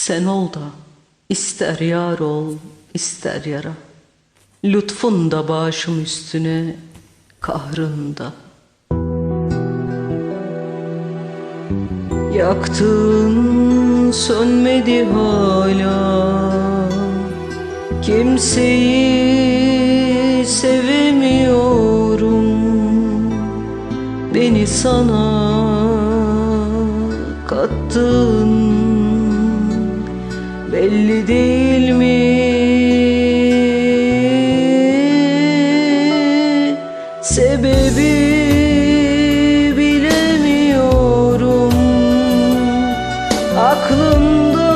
Sen ol da ister yar ol ister yara. Lütfun da başım üstüne kahrın da. Yaktın sönmedi hala. Kimseyi sevemiyorum. Beni sana kattın Belli değil mi? Sebebi bilemiyorum. Aklımda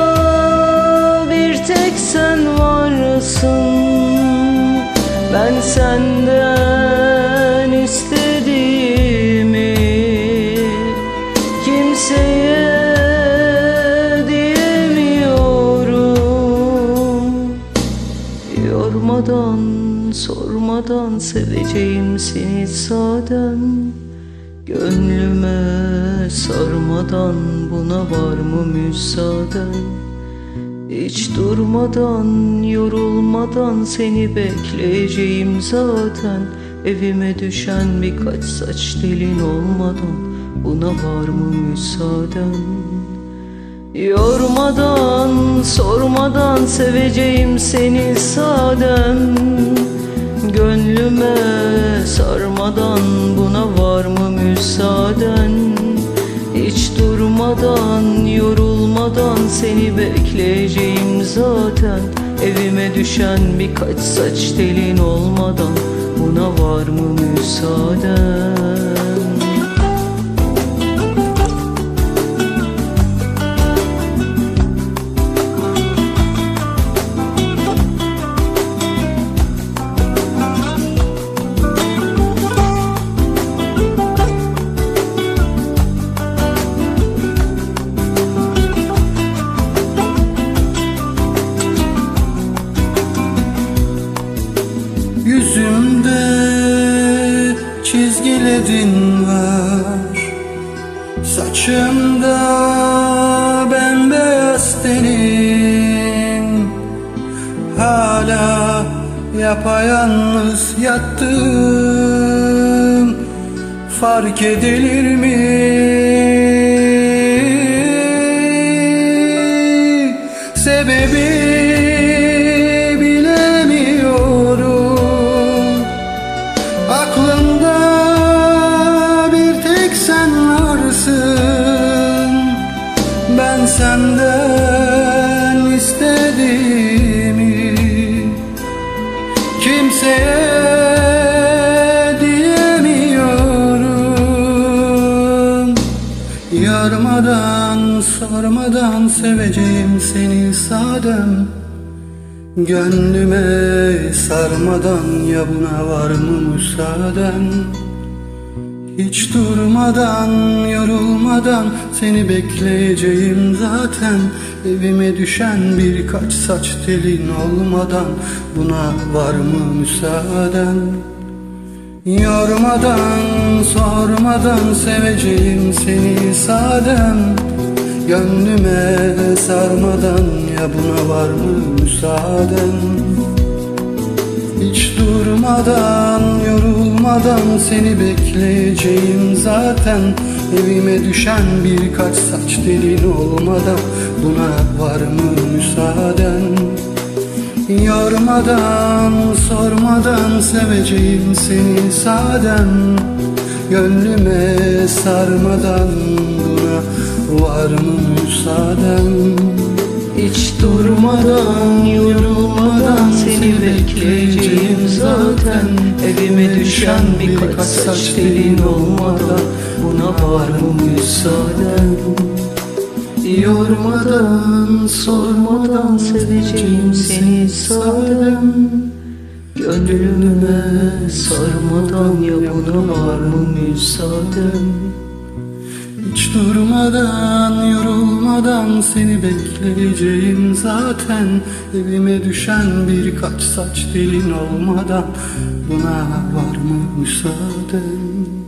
bir tek sen varsın. Ben senden Yormadan sormadan seveceğim seni zaten. Gönlüme sarmadan buna var mı müsaaden Hiç durmadan yorulmadan seni bekleyeceğim zaten. Evime düşen birkaç saç telin olmadan buna var mı müsaaden Yormadan, sormadan seveceğim seni sadem. Gönlüme sarmadan buna var mı müsaaden? Hiç durmadan, yorulmadan seni bekleyeceğim zaten. Evime düşen birkaç saç telin olmadan buna var mı müsaaden çizgilerin var Saçımda bembeyaz tenin Hala yapayalnız yattım Fark edilir mi? Sebebi senden istediğimi Kimseye diyemiyorum. Yarmadan sormadan seveceğim seni sadem. Gönlüme sarmadan ya buna var mı müsaaden Hiç durmadan yorulmadan seni bekleyeceğim zaten. Evime düşen birkaç saç telin olmadan buna var mı müsaaden? Yormadan sormadan seveceğim seni sadem Gönlüme sarmadan ya buna var mı müsaaden? Hiç durmadan yorulmadan seni bekleyeceğim zaten. Evime düşen birkaç saç telin olmadan buna var mı müsaaden? Yormadan, sormadan seveceğim seni sadem Gönlüme sarmadan buna var mı müsaaden? Hiç durmadan, yorulmadan seni bekleyeceğim Evime düşen birkaç saç telin olmadan Buna var mı müsaaden? Yormadan, sormadan seveceğim seni sadem Gönlüme sarmadan ya buna var mı müsaaden Hiç durmadan, yorulmadan seni bekleyeceğim zaten. Evime düşen birkaç saç telin olmadan Buna var mı müsaaden